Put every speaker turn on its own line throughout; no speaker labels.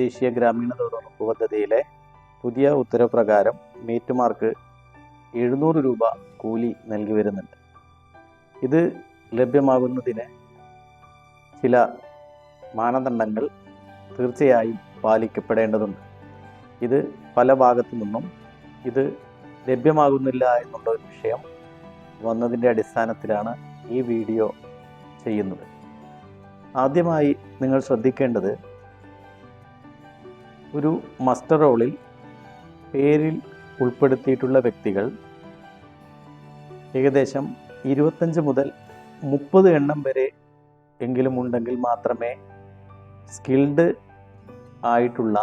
ദേശീയ ഗ്രാമീണ തൊഴിലുറപ്പ് പദ്ധതിയിലെ പുതിയ ഉത്തരവ് പ്രകാരം മീറ്റുമാർക്ക് എഴുന്നൂറ് രൂപ കൂലി നൽകി വരുന്നുണ്ട്. ഇത് ലഭ്യമാകുന്നതിന് ചില മാനദണ്ഡങ്ങൾ തീർച്ചയായും പാലിക്കപ്പെടേണ്ടതുണ്ട്. ഇത് പല ഭാഗത്തു നിന്നും ഇത് ലഭ്യമാകുന്നില്ല എന്നുള്ള ഒരു വിഷയം വന്നതിന്റെ അടിസ്ഥാനത്തിലാണ് ഈ വീഡിയോ ചെയ്യുന്നത്. ആദ്യമായി നിങ്ങൾ ശ്രദ്ധിക്കേണ്ടത് ഒരു മസ്റ്റർ റോളിൽ പേരിൽ ഉൾപ്പെടുത്തിയിട്ടുള്ള വ്യക്തികൾ ഏകദേശം ഇരുപത്തഞ്ച് മുതൽ മുപ്പത് എണ്ണം വരെ എങ്കിലും ഉണ്ടെങ്കിൽ മാത്രമേ സ്കിൽഡ് ആയിട്ടുള്ള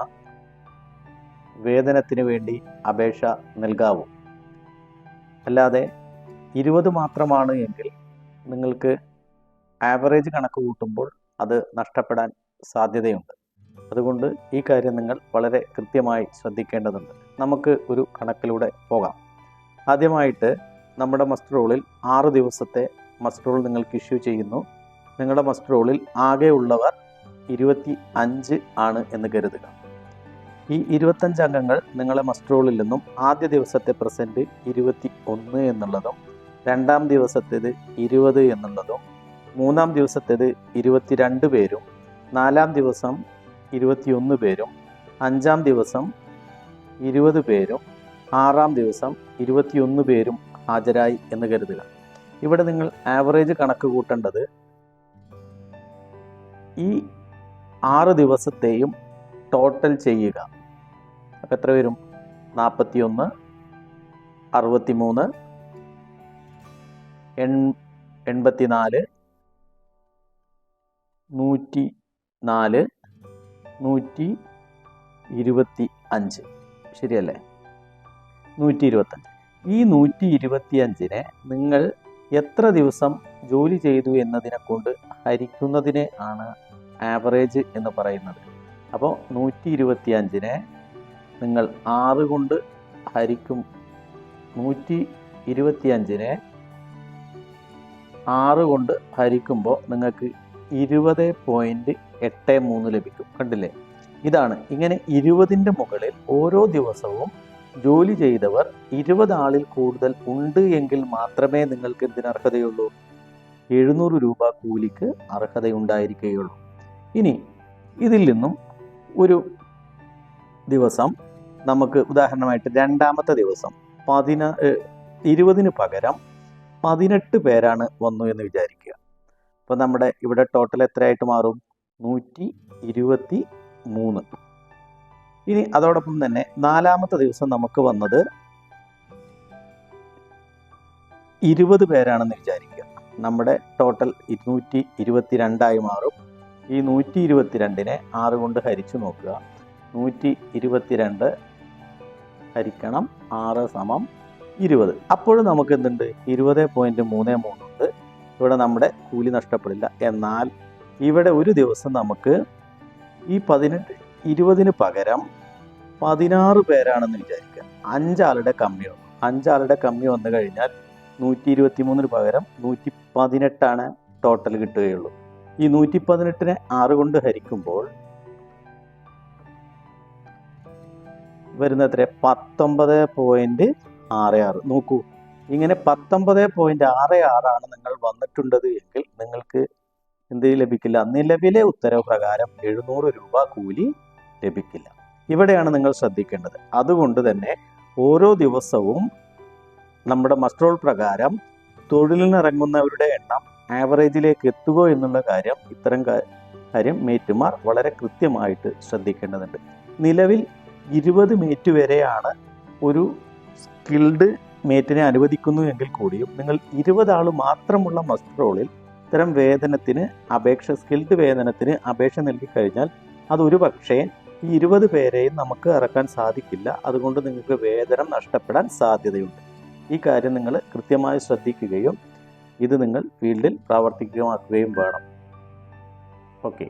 വേതനത്തിന് വേണ്ടി അപേക്ഷ നൽകാവൂ. അല്ലാതെ ഇരുപത് മാത്രമാണ് എങ്കിൽ നിങ്ങൾക്ക് ആവറേജ് കണക്ക് കൂട്ടുമ്പോൾ അത് നഷ്ടപ്പെടാൻ സാധ്യതയുണ്ട്. അതുകൊണ്ട് ഈ കാര്യം നിങ്ങൾ വളരെ കൃത്യമായി ശ്രദ്ധിക്കേണ്ടതുണ്ട്. നമുക്ക് ഒരു കണക്കിലൂടെ പോകാം. ആദ്യമായിട്ട് നമ്മുടെ മസ്റ്ററോളിൽ ആറ് ദിവസത്തെ മസ്റ്ററോൾ നിങ്ങൾക്ക് ഇഷ്യൂ ചെയ്യുന്നു. നിങ്ങളുടെ മസ്റ്ററോളിൽ ആകെ ഉള്ളവർ ഇരുപത്തി അഞ്ച് ആണ് എന്ന് കരുതുക. ഈ ഇരുപത്തഞ്ച് അംഗങ്ങൾ നിങ്ങളെ മസ്റ്ററോളിൽ നിന്നും ആദ്യ ദിവസത്തെ പ്രസന്റ് ഇരുപത്തി ഒന്ന് എന്നുള്ളതും രണ്ടാം ദിവസത്തേത് ഇരുപത് എന്നുള്ളതും മൂന്നാം ദിവസത്തേത് ഇരുപത്തിരണ്ട് പേരും നാലാം ദിവസം ഇരുപത്തിയൊന്ന് പേരും അഞ്ചാം ദിവസം ഇരുപത് പേരും ആറാം ദിവസം ഇരുപത്തിയൊന്ന് പേരും ഹാജരായി എന്ന് കരുതുക. ഇവിടെ നിങ്ങൾ ആവറേജ് കണക്ക് കൂട്ടേണ്ടത് ഈ ആറ് ദിവസത്തെയും ടോട്ടൽ ചെയ്യുക. അപ്പം എത്ര വരും? നാൽപ്പത്തി ഒന്ന് അറുപത്തി മൂന്ന് എൺ എൺപത്തി നാല് നൂറ്റി നാല് നൂറ്റി ഇരുപത്തി അഞ്ച്. ശരിയല്ലേ? നൂറ്റി ഇരുപത്തഞ്ച് ഈ നൂറ്റി ഇരുപത്തി അഞ്ചിനെ നിങ്ങൾ എത്ര ദിവസം ജോലി ചെയ്തു എന്നതിനെ കൊണ്ട് ഹരിക്കുന്നതിനെ ആണ് ആവറേജ് എന്ന് പറയുന്നത്. അപ്പോൾ നൂറ്റി ഇരുപത്തി അഞ്ചിനെ നിങ്ങൾ ആറ് കൊണ്ട് ഹരിക്കും. നൂറ്റി ഇരുപത്തി അഞ്ചിനെ ആറ് കൊണ്ട് ഹരിക്കുമ്പോൾ നിങ്ങൾക്ക് ഇരുപത് പോയിന്റ് എട്ട് മൂന്ന് ലഭിക്കും. കണ്ടില്ലേ? ഇതാണ്. ഇങ്ങനെ ഇരുപതിന്റെ മുകളിൽ ഓരോ ദിവസവും ജോലി ചെയ്തവർ ഇരുപത് ആളിൽ കൂടുതൽ ഉണ്ട് എങ്കിൽ മാത്രമേ നിങ്ങൾക്ക് എന്തിനർഹതയുള്ളൂ എഴുന്നൂറ് രൂപ കൂലിക്ക് അർഹതയുണ്ടായിരിക്കുകയുള്ളൂ. ഇനി ഇതിൽ നിന്നും ഒരു ദിവസം നമുക്ക് ഉദാഹരണമായിട്ട് രണ്ടാമത്തെ ദിവസം പതിന ഇരുപതിന് പകരം പതിനെട്ട് പേരാണ് വന്നു എന്ന് വിചാരിക്കുക അപ്പോൾ നമ്മുടെ ഇവിടെ ടോട്ടൽ എത്രയായിട്ട് മാറും? നൂറ്റി ഇരുപത്തി മൂന്ന് ഇനി അതോടൊപ്പം തന്നെ നാലാമത്തെ ദിവസം നമുക്ക് വന്നത് ഇരുപത് പേരാണെന്ന് വിചാരിക്കുക. നമ്മുടെ ടോട്ടൽ ഇരുന്നൂറ്റി ഇരുപത്തി രണ്ടായി മാറും. ഈ നൂറ്റി ഇരുപത്തിരണ്ടിനെ ആറ് കൊണ്ട് ഹരിച്ചു നോക്കുക. നൂറ്റി ഇരുപത്തിരണ്ട് ഹരിക്കണം ആറ് സമം ഇരുപത്. അപ്പോഴും നമുക്ക് എന്തുണ്ട്? ഇരുപത് പോയിന്റ് മൂന്ന് മൂന്നുണ്ട് ഇവിടെ നമ്മുടെ കൂലി നഷ്ടപ്പെടില്ല. എന്നാൽ ഇവിടെ ഒരു ദിവസം നമുക്ക് ഈ പതിനെട്ട് ഇരുപതിന് പകരം പതിനാറ് പേരാണെന്ന് വിചാരിക്കുക. അഞ്ചാളുടെ കമ്മി വന്നു. അഞ്ചാളുടെ കമ്മി വന്നു കഴിഞ്ഞാൽ നൂറ്റി ഇരുപത്തി മൂന്നിന് പകരം നൂറ്റി പതിനെട്ടാണ് ടോട്ടൽ കിട്ടുകയുള്ളൂ. ഈ നൂറ്റി പതിനെട്ടിനെ ആറ് കൊണ്ട് ഹരിക്കുമ്പോൾ വരുന്നത്ര പത്തൊമ്പത് പോയിന്റ് ആറ് ആറ്. നോക്കൂ. ഇങ്ങനെ പത്തൊമ്പത് പോയിന്റ് ആറ് ആറാണ് നിങ്ങൾ വന്നിട്ടുണ്ടത് എങ്കിൽ നിങ്ങൾക്ക് എന്ത് ലഭിക്കില്ല? നിലവിലെ ഉത്തരവ് പ്രകാരം എഴുന്നൂറ് രൂപ കൂലി ലഭിക്കില്ല. ഇവിടെയാണ് നിങ്ങൾ ശ്രദ്ധിക്കേണ്ടത്. അതുകൊണ്ട് തന്നെ ഓരോ ദിവസവും നമ്മുടെ മസ്ട്രോൾ പ്രകാരം തൊഴിലിനിറങ്ങുന്നവരുടെ എണ്ണം ആവറേജിലേക്ക് എത്തുക എന്നുള്ള കാര്യം ഇത്തരം കാര്യം മേറ്റുമാർ വളരെ കൃത്യമായിട്ട് ശ്രദ്ധിക്കേണ്ടതുണ്ട്. നിലവിൽ ഇരുപത് മേറ്റ് വരെയാണ് ഒരു സ്കിൽഡ് മേറ്റിനെ അനുവദിക്കുന്നു എങ്കിൽ കൂടിയും നിങ്ങൾ ഇരുപത് ആൾ മാത്രമുള്ള മസ്ട്രോളിൽ ഇത്തരം വേതനത്തിന് അപേക്ഷ സ്കിൽഡ് വേതനത്തിന് അപേക്ഷ നൽകി കഴിഞ്ഞാൽ അതൊരു പക്ഷേ ഈ ഇരുപത് പേരെയും നമുക്ക് ഇറക്കാൻ സാധിക്കില്ല. അതുകൊണ്ട് നിങ്ങൾക്ക് വേതനം നഷ്ടപ്പെടാൻ സാധ്യതയുണ്ട്. ഈ കാര്യം നിങ്ങൾ കൃത്യമായി ശ്രദ്ധിക്കുകയും ഇത് നിങ്ങൾ ഫീൽഡിൽ പ്രാവർത്തികമാക്കുകയും വേണം. ഓക്കെ.